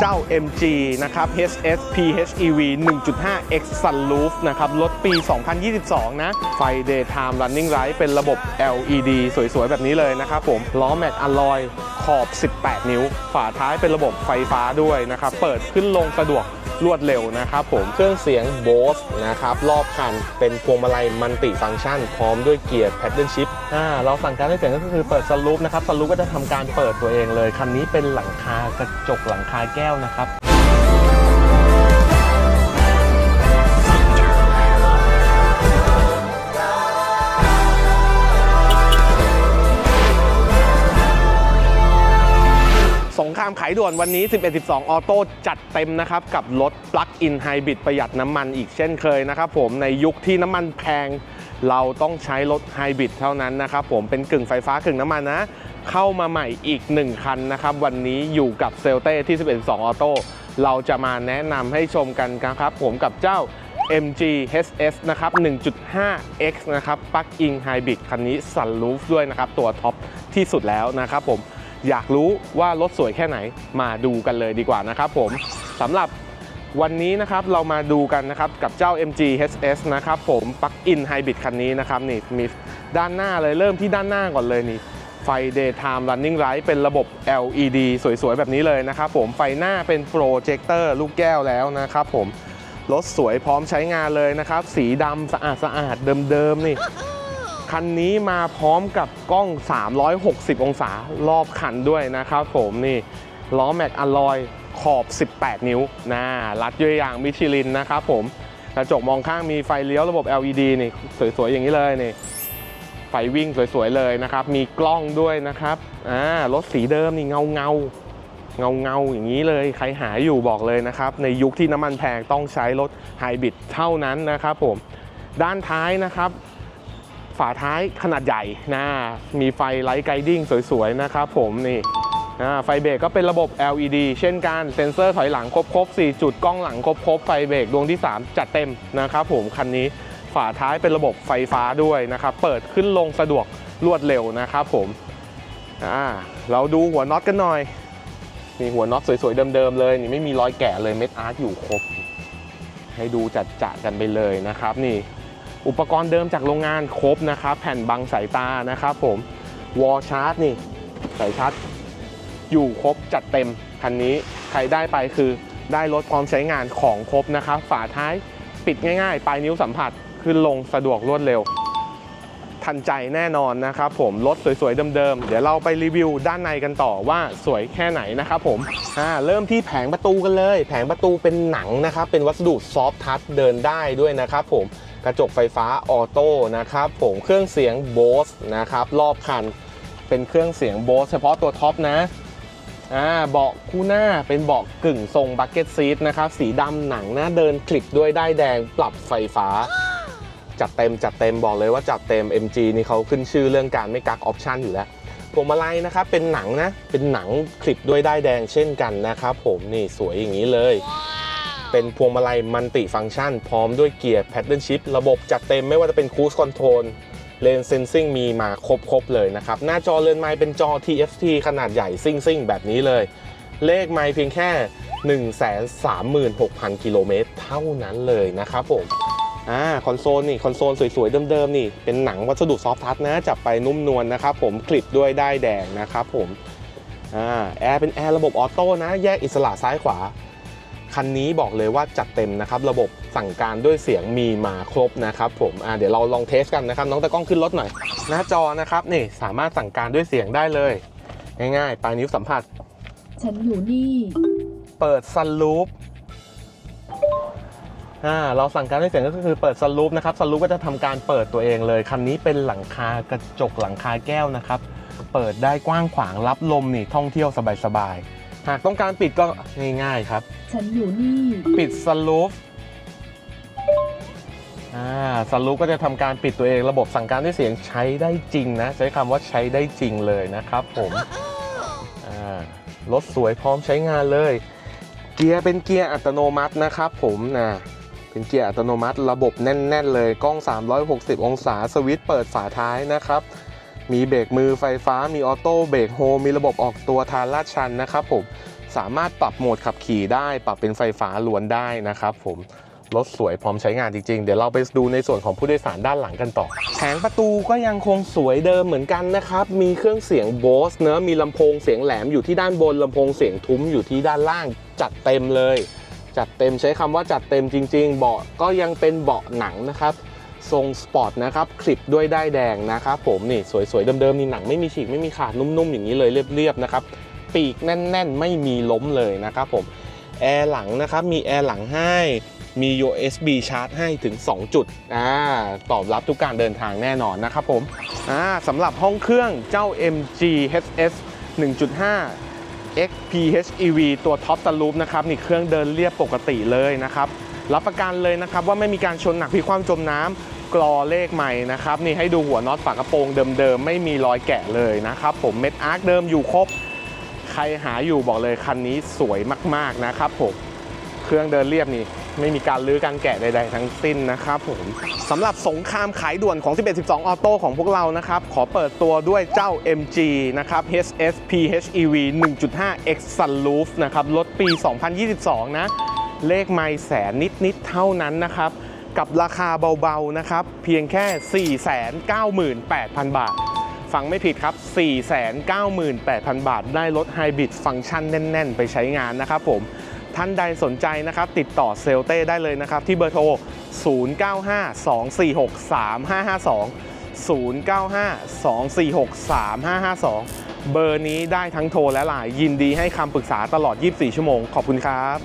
เจ้า MG นะครับ HS PHEV 1.5 X Sunroof นะครับรถปี 2022 นะ ไฟ Daytime Running Light เป็นระบบ LED สวย ๆ แบบนี้เลยนะครับผม ล้อแม็กอะลอยขอบ 18 นิ้ว ฝาท้ายเป็นระบบไฟฟ้าด้วยนะครับ เปิดขึ้นลงสะดวก รวดเร็วนะครับผมเครื่องเสียง Bose นะครับรอบคันเป็นพวงมาลัยมัลติฟังก์ชัน พร้อมด้วยเกียร์แพดเดิลชิพอ่าเราสั่งการให้เสียงก็คือเปิดสลูปนะครับสลูปก็จะทำการเปิดตัวเองเลยคันนี้เป็นหลังคากระจกหลังคาแก้วนะครับามขายด่วนวันนี้ 11-12 ออโต้จัดเต็มนะครับ กับรถปลั๊กอินไฮบริดประหยัดน้ำมันอีกเช่นเคยนะครับผมในยุคที่น้ำมันแพง เราต้องใช้รถไฮบริดเท่านั้นนะครับผมเป็นกึ่งไฟฟ้ากึ่งน้ำมันนะ เข้ามาใหม่อีก 1 คันนะครับ วันนี้อยู่กับเซลเต้ที่ 11-12 ออโต้เราจะมาแนะนำให้ชมกันครับผมกับเจ้า MG HS นะครับ 1.5X นะครับปลั๊กอินไฮบริดคันนี้สันลูฟด้วยนะครับ ตัวท็อปที่สุดแล้วนะครับผม อยากรู้ว่ารถสวยแค่ไหนมาดูกันเลยดีกว่านะครับผมสำหรับวันนี้นะครับเรามาดูกันนะครับกับเจ้า MG HS นะครับผมปลั๊กอินไฮบริดคันนี้นะครับนี่มีด้านหน้าเลยเริ่มที่ด้านหน้าก่อนเลยนี่ไฟ Daytime Running Light เป็นระบบ LED สวยๆ แบบนี้เลยนะครับผมไฟหน้าเป็นโปรเจคเตอร์ลูกแก้วแล้วนะครับผมรถสวยพร้อมใช้งานเลยนะครับ สีดำสะอาดสะอาดๆเดิมๆนี่ คันนี้มาพร้อมกับกล้อง 360 องศารอบคันด้วยนะครับผมนี่ล้อแม็กอ l ลอยขอบ 18 นิ้วนะรัดด้วยยางมิชลินนะครับผมกระจกมองข้างมีไฟเลี้ยวระบบ LED นี่สวยๆอย่างนี้เลยนี่ไฟวิ่งสวยๆเลยนะครับ มีกล้องด้วยนะครับอ่ารถสีเดิมนี่เงาเงาเงาเงาอย่างนี้เลยใครหาอยู่บอกเลยนะครับ ในยุคที่น้ำมันแพงต้องใช้รถไฮบริดเท่านั้นนะครับผมด้านท้ายนะครับ ฝาท้ายขนาดใหญ่นะมีไฟไลท์ไกดิ้งสวยๆนะครับผมนี่นไฟเบรกก็เป็นระบบ LED เช่นกันเซ็นเซอร์ถอยหลังครบๆ4จุดกล้องหลังครบๆไฟเบรกดวงที่ 3 จัดเต็มนะครับผมคันนี้ฝาท้ายเป็นระบบไฟฟ้าด้วยนะครับเปิดขึ้นลงสะดวกรวดเร็วนะครับผมเราดูหัวน็อตกันหน่อยนี่หัวน็อตสวยๆเดิมๆเลยนี่ไม่มีรอยแกะเลยเม็ดอาร์ตอยู่ครบ ให้ดูจัดจะกันไปเลยนะครับนี่ อุปกรณ์เดิมจากโรงงานครบนะครับ แผ่นบังสายตานะครับผมวอลชาร์จนี่สายชาร์จอยู่ครบจัดเต็มคันนี้ใครได้ไปคือได้รถพร้อมใช้งานของครบนะครับ ฝาท้ายปิดง่ายๆ ปลายนิ้วสัมผัสขึ้นลงสะดวกรวดเร็ว ทันใจแน่นอนนะครับผมรถสวยๆเดิมๆ เดี๋ยวเราไปรีวิวด้านในกันต่อว่าสวยแค่ไหนนะครับผมอ่าเริ่มที่แผงประตูกันเลย แผงประตูเป็นหนังนะครับ เป็นวัสดุซอฟทัชเดินได้ด้วยนะครับผม ระจกไฟฟ้าออโต้นะครับผมเครื่องเสียง Bose นะครับรอบคันเป็นเครื่องเสียง Bose เฉพาะตัวท็อปนะอ่าเบาะคู่หน้าเป็นเบาะกึ่งทรงบักเก็ตซีทนะครับสีดำหนังหน้าเดินคลิกด้วยได้แดงปรับไฟฟ้า จัดเต็มจัดเต็มบอกเลยว่าจัดเต็ม MG นี่เขาขึ้นชื่อเรื่องการไม่กักออปชันอยู่แล้วพวงมาลัยนะครับเป็นหนังนะเป็นหนังคลิปด้วยได้แดงเช่นกันนะครับผมนี่สวยอย่างนี้เลย เป็นพวงมาลัยมัลติฟังก์ชัน พร้อมด้วยเกียร์ Paddle Shift ระบบจัดเต็มไม่ว่าจะเป็น Cruise Control เลน Sensing มีมาครบๆเลยนะครับ หน้าจอเรือนไม้เป็นจอ TFT ขนาดใหญ่ซิ่งๆแบบนี้เลย เลขไม้เพียงแค่ 136,000 กิโลเมตรเท่านั้นเลยนะครับผมอ่าคอนโซลนี่คอนโซลสวยๆเดิมๆนี่เป็นหนังวัสดุซอฟทัชนะจับไปนุ่มนวลนะครับผมคลิปด้วยได้แดงนะครับผมอ่าแอร์เป็นแอร์ระบบออโต้นะ แยกอิสระซ้ายขวา คันนี้บอกเลยว่าจัดเต็มนะครับระบบสั่งการด้วยเสียงมีมาครบนะครับผมอ่าเดี๋ยวเราลองเทสกันนะครับน้องตะกล้องขึ้นรถหน่อย หน้าจอนะครับนี่สามารถสั่งการด้วยเสียงได้เลย ง่ายๆ ปลายนิ้วสัมผัส ฉันอยู่นี่ เปิดซันรูฟอ่าเราสั่งการด้วยเสียงก็คือเปิดซันรูฟนะครับซันรูฟก็จะทำการเปิดตัวเองเลยคันนี้เป็นหลังคากระจกหลังคาแก้วนะครับ เปิดได้กว้างขวางรับลมนี่ท่องเที่ยวสบายๆ หากต้องการปิดก็ง่ายๆครับ ฉันอยู่นี่ ปิดซันรูฟอ่าซันรูฟก็จะทำการปิดตัวเองระบบสั่งการด้วยเสียงใช้ได้จริงนะ ใช้คำว่าใช้ได้จริงเลยนะครับผมอ่ารถสวยพร้อมใช้งานเลย เกียร์เป็นเกียร์อัตโนมัตินะครับผมนะเป็นเกียร์อัตโนมัติระบบแน่น ๆ เลยกล้อง 360 องศาสวิตช์เปิดฝาท้ายนะครับ มีเบรกมือไฟฟ้า มีออโต้เบรกโฮมีระบบออกตัวทางลาดชันนะครับผม สามารถปรับโหมดขับขี่ได้ ปรับเป็นไฟฟ้าล้วนได้นะครับผมรถสวยพร้อมใช้งานจริงๆ เดี๋ยวเราไปดูในส่วนของผู้โดยสารด้านหลังกันต่อ แผงประตูก็ยังคงสวยเดิมเหมือนกันนะครับ มีเครื่องเสียงโบสเนอะมีลำโพงเสียงแหลมอยู่ที่ด้านบนลำโพงเสียงทุ้มอยู่ที่ด้านล่าง จัดเต็มเลย จัดเต็มใช้คำว่าจัดเต็มจริง ๆ เบาะก็ยังเป็นเบาะหนังนะครับ ทรงสปอร์ตนะครับคลิปด้วยได้ายแดงนะครับผมนี่สวยๆเดิมๆนี่หนังไม่มีฉีกไม่มีขาดนุ่มๆอย่างนี้เลยเรียบๆนะครับปีกแน่น ๆ ไม่มีล้มเลยนะครับผมแอร์หลังนะครับมีแอร์หลังให้มี USB ชาร์จให้ถึง 2 จุดอ่าตอบรับทุกการเดินทางแน่นอนนะครับผมอ่าสำหรับห้องเครื่องเจ้า MG HS 1.5 XPHEV ตัวท็อปสลูปนะครับนี่เครื่องเดินเรียบปกติเลยนะครับ รับประกันเลยนะครับว่าไม่มีการชนหนักพลิกคว่ำจมน้ำกรอเลขใหม่นะครับนี่ให้ดูหัวน็อตฝากระโปรงเดิมๆไม่มีรอยแกะเลยนะครับผมเม็ดอาร์คเดิมอยู่ครบ ใครหาอยู่บอกเลยคันนี้สวยมากๆนะครับผมเครื่องเดินเรียบนี่ไม่มีการลื้อการแกะใด ๆ ทั้งสิ้นนะครับผมสำหรับสงครามขายด่วนของ 1112 ออโต้ของพวกเรานะครับ ขอเปิดตัวด้วยเจ้า MG นะครับ HS PHEV 1.5 X Sunroof นะครับรถปี 2022 นะ เลขไม่แสนนิดๆเท่านั้นนะครับ กับราคาเบาๆนะครับ เพียงแค่ 498,000 บาท ฟังไม่ผิดครับ 498,000 บาท ได้รถไฮบริดฟังก์ชันแน่น ๆ ไปใช้งานนะครับผมท่านใดสนใจนะครับ ติดต่อเซลเต้ได้เลยนะครับ ที่เบอร์โทร 0952463552 0952463552 เบอร์นี้ได้ทั้งโทรและไลน์ยินดีให้คำปรึกษาตลอด 24 ชั่วโมง ขอบคุณครับ